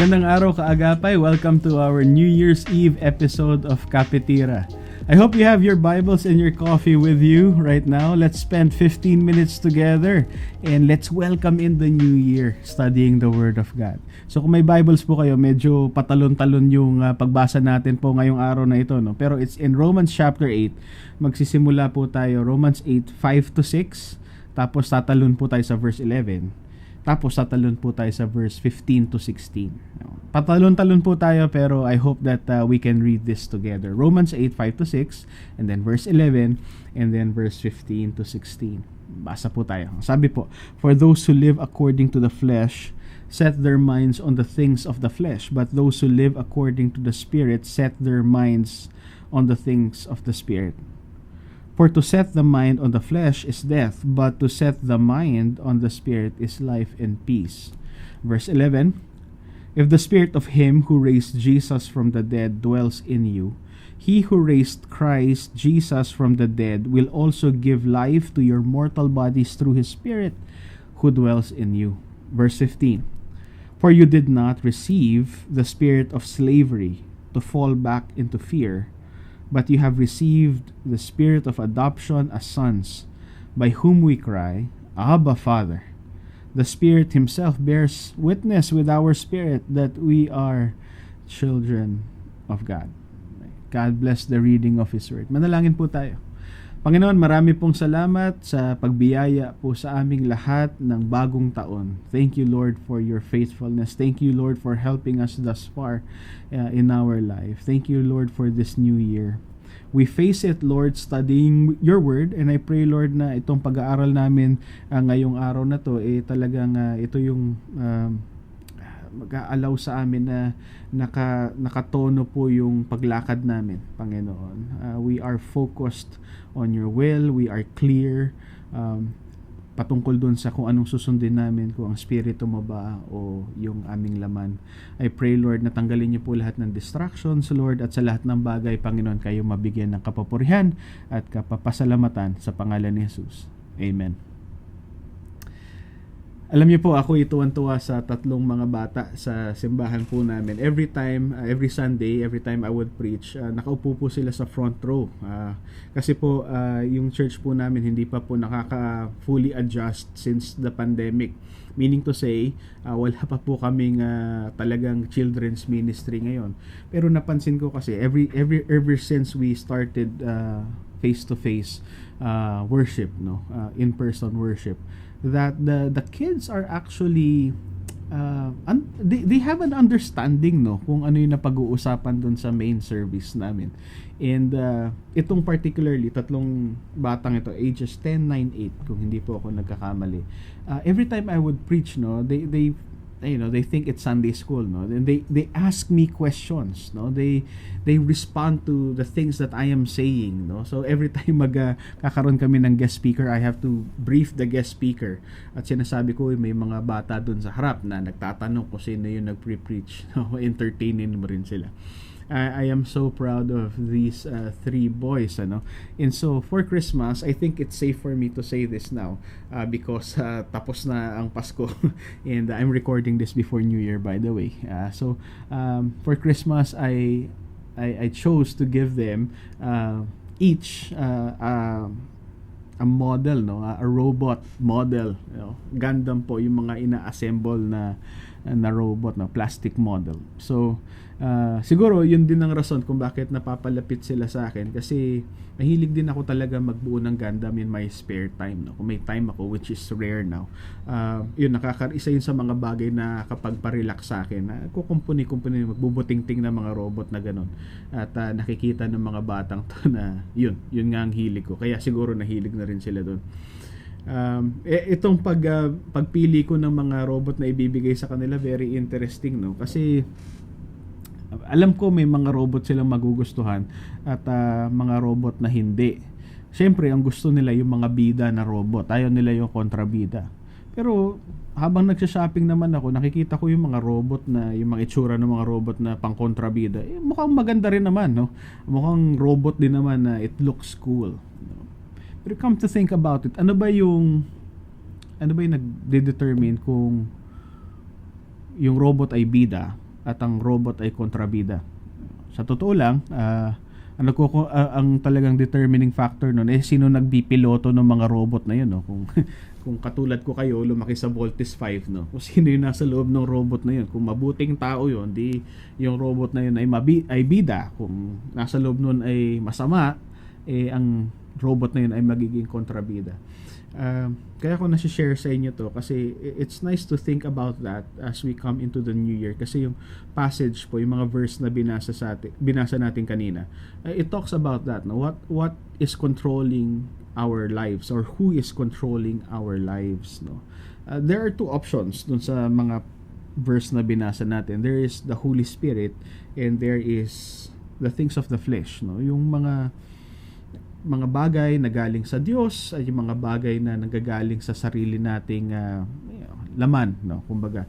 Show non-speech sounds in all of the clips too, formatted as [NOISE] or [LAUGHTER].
Magandang araw kaagapay. Welcome to our New Year's Eve episode of Kapitira. I hope you have your Bibles and your coffee with you right now. Let's spend 15 minutes together and let's welcome in the new year studying the Word of God. So kung may Bibles po kayo, medyo patalon-talon yung uh, pagbasa natin po ngayong araw na ito. No? Pero it's in Romans chapter 8. Magsisimula po tayo Romans 8, 5 to 6. Tapos tatalon po tayo sa verse 11. Tapos tatalon po tayo sa verse 15 to 16. Patalon-talon po tayo pero I hope that uh, we can read this together. Romans 8, 5 to 6 and then verse 11 and then verse 15 to 16. Basa po tayo. Sabi po, For those who live according to the flesh set their minds on the things of the flesh, but those who live according to the Spirit set their minds on the things of the Spirit. For to set the mind on the flesh is death, but to set the mind on the spirit is life and peace. Verse 11 If the spirit of him who raised Jesus from the dead dwells in you, he who raised Christ Jesus from the dead will also give life to your mortal bodies through his spirit who dwells in you. Verse 15 For you did not receive the spirit of slavery to fall back into fear but you have received the spirit of adoption as sons, by whom we cry, Abba, Father. The Spirit Himself bears witness with our spirit that we are children of God. God bless the reading of His Word. Manalangin po tayo. Panginoon, marami pong salamat sa pagbiyaya po sa aming lahat ng bagong taon. Thank you, Lord, for your faithfulness. Thank you, Lord, for helping us thus far uh, in our life. Thank you, Lord, for this new year. We face it, Lord, studying your word and I pray, Lord, na itong pag-aaral namin uh, ngayong araw na to, eh talagang uh, ito yung uh, mag-aalaw sa amin na naka, nakatono po yung paglakad namin, Panginoon. Uh, we are focused on your will, we are clear, um, patungkol dun sa kung anong susundin namin, kung ang spirito mo ba o yung aming laman. I pray, Lord, na tanggalin niyo po lahat ng distractions, Lord, at sa lahat ng bagay, Panginoon, kayo mabigyan ng kapapurihan at kapapasalamatan sa pangalan ni Jesus. Amen. Alam niyo po, ako ituwan-tuwa sa tatlong mga bata sa simbahan po namin. Every time, uh, every Sunday, every time I would preach, uh, nakaupo po sila sa front row. Uh, kasi po, uh, yung church po namin hindi pa po nakaka-fully adjust since the pandemic. Meaning to say, uh, wala pa po kaming uh, talagang children's ministry ngayon. Pero napansin ko kasi, every, every, ever since we started uh, face-to-face uh, worship, no? uh, in-person worship, that the the kids are actually uh, un- they, they have an understanding no kung ano yung napag-uusapan doon sa main service namin. And uh, itong particularly tatlong batang ito ages 10, 9, 8 kung hindi po ako nagkakamali. Uh, every time I would preach no, they they you know they think it's Sunday school no? And they they ask me questions no? They they respond to the things that I am saying no? So every [LAUGHS] time mag uh, kakaroon kami ng guest speaker I have to brief the guest speaker. At sinasabi ko may mga bata doon sa harap na nagtatanong kung sino yung nagpre-preach [LAUGHS] no? Entertainin mo rin sila I, I am so proud of these uh, three boys ano? And so for Christmas I think it's safe for me to say this now uh, because uh, tapos na ang Pasko. [LAUGHS] And I'm recording this before New Year by the way. Uh, so um, for Christmas I, I I chose to give them uh, each uh, uh, a model no? A robot model you know? Gundam po yung mga ina-assemble na na robot na plastic model. So uh, siguro yun din ang rason kung bakit napapalapit sila sa akin. Kasi mahilig din ako talaga magbuo ng Gundam in my spare time no? Kung may time ako which is rare now. Uh, yun nakaka isa yun sa mga bagay na kapag pa-relax sa akin na uh, kukumpuni-kumpuni magbubuting-ting na mga robot na ganun. At uh, nakikita ng mga batang to na yun yun nga ang hilig ko. Kaya siguro nahilig na rin sila doon um, eh, itong pag uh, pagpili ko ng mga robot na ibibigay sa kanila very interesting no? Kasi alam ko may mga robot silang magugustuhan at uh, mga robot na hindi. Siyempre, ang gusto nila yung mga bida na robot. Ayaw nila yung kontrabida. Pero habang nagsha-shopping naman ako, nakikita ko yung mga robot na yung mga itsura ng mga robot na pang kontrabida. Eh, mukhang maganda rin naman, no? Mukhang robot din naman na it looks cool. Pero come to think about it, ano ba yung ano ba yung nagde-determine kung yung robot ay bida at ang robot ay kontrabida. Sa totoo lang, ah, ano ko ko- ah, ang talagang determining factor noon eh sino nagbipiloto ng mga robot na yun no? Kung [LAUGHS] kung katulad ko kayo lumaki sa Voltes 5 no? Kung sino yung nasa loob ng robot na yun. Kung mabuting tao yun di yung robot na yun ay mabi ay bida. Kung nasa loob nun ay masama eh ang robot na yun ay magiging kontrabida Um, kaya ko nasi-share sa inyo to kasi it's nice to think about that as we come into the new year. Kasi yung passage po yung mga verse na binasa sa atin, binasa natin kanina uh, it talks about that no? What what is controlling our lives or who is controlling our lives no? Uh, there are two options dun sa mga verse na binasa natin. There is the Holy Spirit and there is the things of the flesh no? Yung mga mga bagay na galing sa Diyos ay yung mga bagay na nanggagaling sa sarili nating ah, laman no? Kumbaga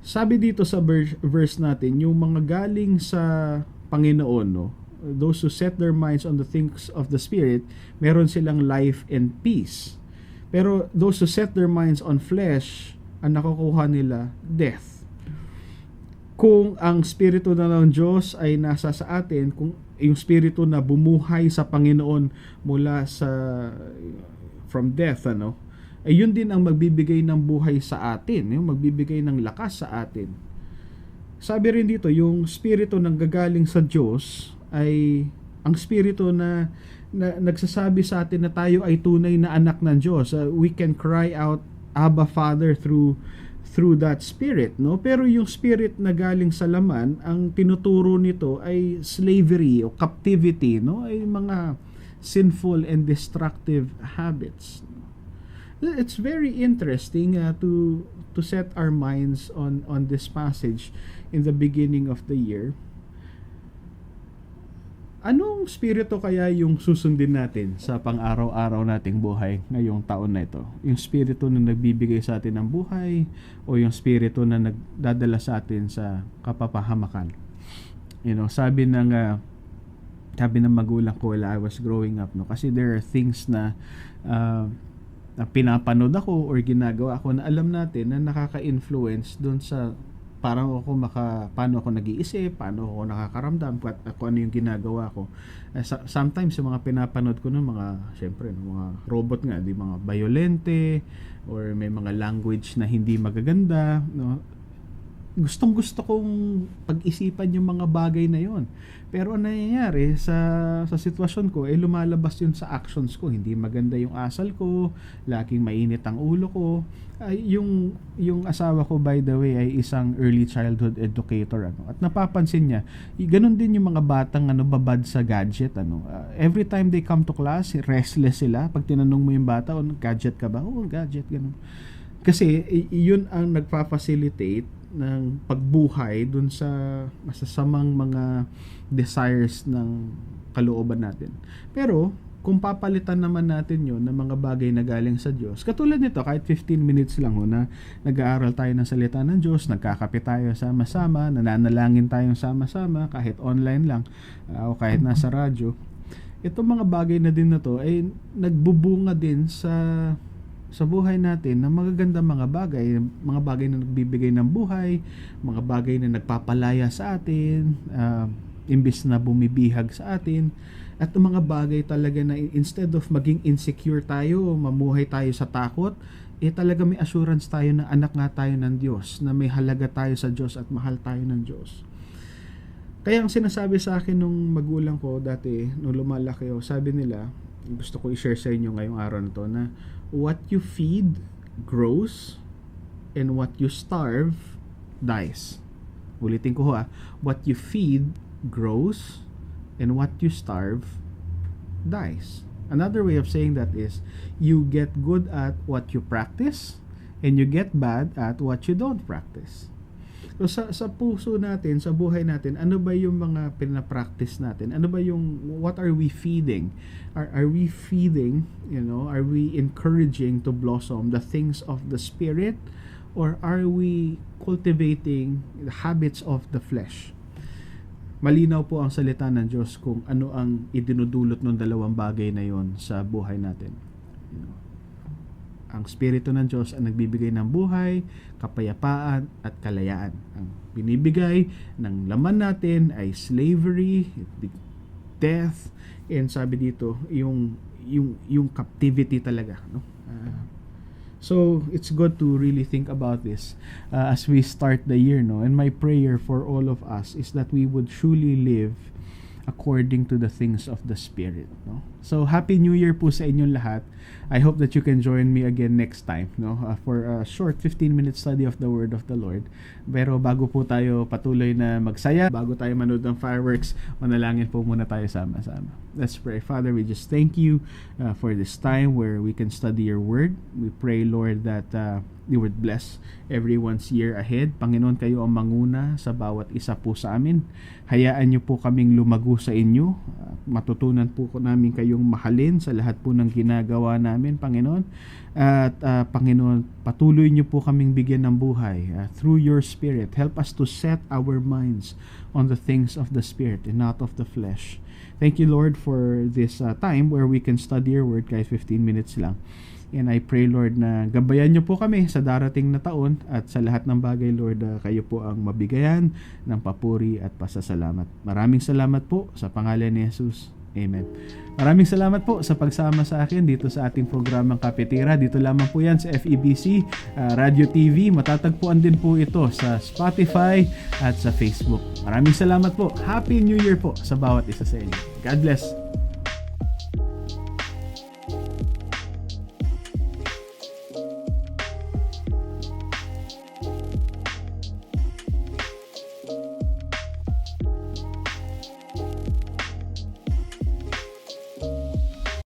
sabi dito sa ver- verse natin yung mga galing sa Panginoon no? Those who set their minds on the things of the spirit meron silang life and peace. Pero those who set their minds on flesh ang nakukuha nila death kung ang spirito na ng Diyos ay nasa sa atin, kung yung spirito na bumuhay sa Panginoon mula sa from death ano, ay yun din ang magbibigay ng buhay sa atin, yung magbibigay ng lakas sa atin. Sabi rin dito, yung spirito ng gagaling sa Diyos ay ang spirito na, na nagsasabi sa atin na tayo ay tunay na anak ng Diyos. Uh, we can cry out Abba Father through through that spirit no? Pero yung spirit na galing sa laman ang tinuturo nito ay slavery o captivity no? Ay mga sinful and destructive habits. It's very interesting uh, to to set our minds on on this passage in the beginning of the year Anong spirito kaya yung susundin natin sa pang-araw-araw nating buhay ngayong taon na ito? Yung spirito na nagbibigay sa atin ng buhay o yung spirito na nagdadala sa atin sa kapapahamakan? You know, sabi ng uh, sabi ng magulang ko while I was growing up no kasi there are things na uh, na pinapanood ako or ginagawa ako na alam natin na nakaka-influence doon sa parang ako maka paano ako nag-iisip, paano ako nakakaramdam, at ako ano yung ginagawa ko. Sa- sometimes yung mga pinapanood ko ng mga syempre ng mga robot nga, di mga violente or may mga language na hindi magaganda, no? Gustong gusto kong pag-isipan yung mga bagay na yon. Pero ano nangyayari sa sa sitwasyon ko, eh lumalabas yun sa actions ko. Hindi maganda yung asal ko, laging mainit ang ulo ko. Ay, yung yung asawa ko by the way ay isang early childhood educator ano at napapansin niya ganun din yung mga batang ano babad sa gadget ano Uh, every time they come to class restless sila pag tinanong mo yung bata oh gadget ka ba oh gadget ganun kasi yun ang nagfa-facilitate ng pagbuhay dun sa masasamang mga desires ng kalooban natin. Pero kung papalitan naman natin yon ng mga bagay na galing sa Diyos, katulad nito, kahit 15 minutes lang ho, na nag-aaral tayo ng salita ng Diyos, nagkakape tayo sama-sama, nananalangin tayong sama-sama, kahit online lang, uh, o kahit nasa radyo, itong mga bagay na din na to ay nagbubunga din sa sa buhay natin ng magaganda mga bagay, mga bagay na nagbibigay ng buhay, mga bagay na nagpapalaya sa atin, uh, imbis na bumibihag sa atin, at mga bagay talaga na instead of maging insecure tayo, mamuhay tayo sa takot, eh talaga may assurance tayo na anak nga tayo ng Diyos, na may halaga tayo sa Diyos at mahal tayo ng Diyos. Kaya ang sinasabi sa akin nung magulang ko dati, nung lumalaki ako, sabi nila, gusto ko i-share sa inyo ngayong araw na to, na what you feed grows and what you starve dies. Ulitin ko ho ah, what you feed grows and what you starve dies. Another way of saying that is you get good at what you practice and you get bad at what you don't practice. So sa, sa puso natin, sa buhay natin, ano ba yung mga pinapractice natin? Ano ba yung, what are we feeding? Are, are we feeding, you know, are we encouraging to blossom the things of the Spirit? Or are we cultivating the habits of the flesh? malinaw po ang salita ng Diyos kung ano ang idinudulot ng dalawang bagay na yon sa buhay natin. You know. Ang Espiritu ng Diyos ang nagbibigay ng buhay, kapayapaan at kalayaan. Ang binibigay ng laman natin ay slavery, death, and sabi dito, yung yung yung captivity talaga, no? Ah, so it's good to really think about this uh, as we start the year, no? And my prayer for all of us is that we would truly live according to the things of the Spirit. No? So, Happy New Year po sa inyong lahat. I hope that you can join me again next time no? Uh, for a short 15-minute study of the Word of the Lord. Pero bago po tayo patuloy na magsaya, bago tayo manood ng fireworks, manalangin po muna tayo sama-sama. Let's pray. Father, we just thank you uh, for this time where we can study your Word. We pray, Lord, that uh, you would bless everyone's year ahead. Panginoon, kayo ang manguna sa bawat isa po sa amin. Hayaan niyo po kaming lumago sa inyo. Uh, matutunan po namin kayong mahalin sa lahat po ng ginagawa namin, Panginoon. At uh, Panginoon, patuloy niyo po kaming bigyan ng buhay uh, through your Spirit. Help us to set our minds on the things of the Spirit and not of the flesh. Thank you, Lord, for this uh, time where we can study your word kahit 15 minutes lang. And I pray, Lord, na gabayan niyo po kami sa darating na taon at sa lahat ng bagay, Lord, uh, kayo po ang mabigayan ng papuri at pasasalamat. Maraming salamat po sa pangalan ni Jesus. Amen. Maraming salamat po sa pagsama sa akin dito sa ating programang Kapitira. Dito lamang po yan sa FEBC uh, Radio TV. Matatagpuan din po ito sa Spotify at sa Facebook. Maraming salamat po. Happy New Year po sa bawat isa sa inyo. God bless.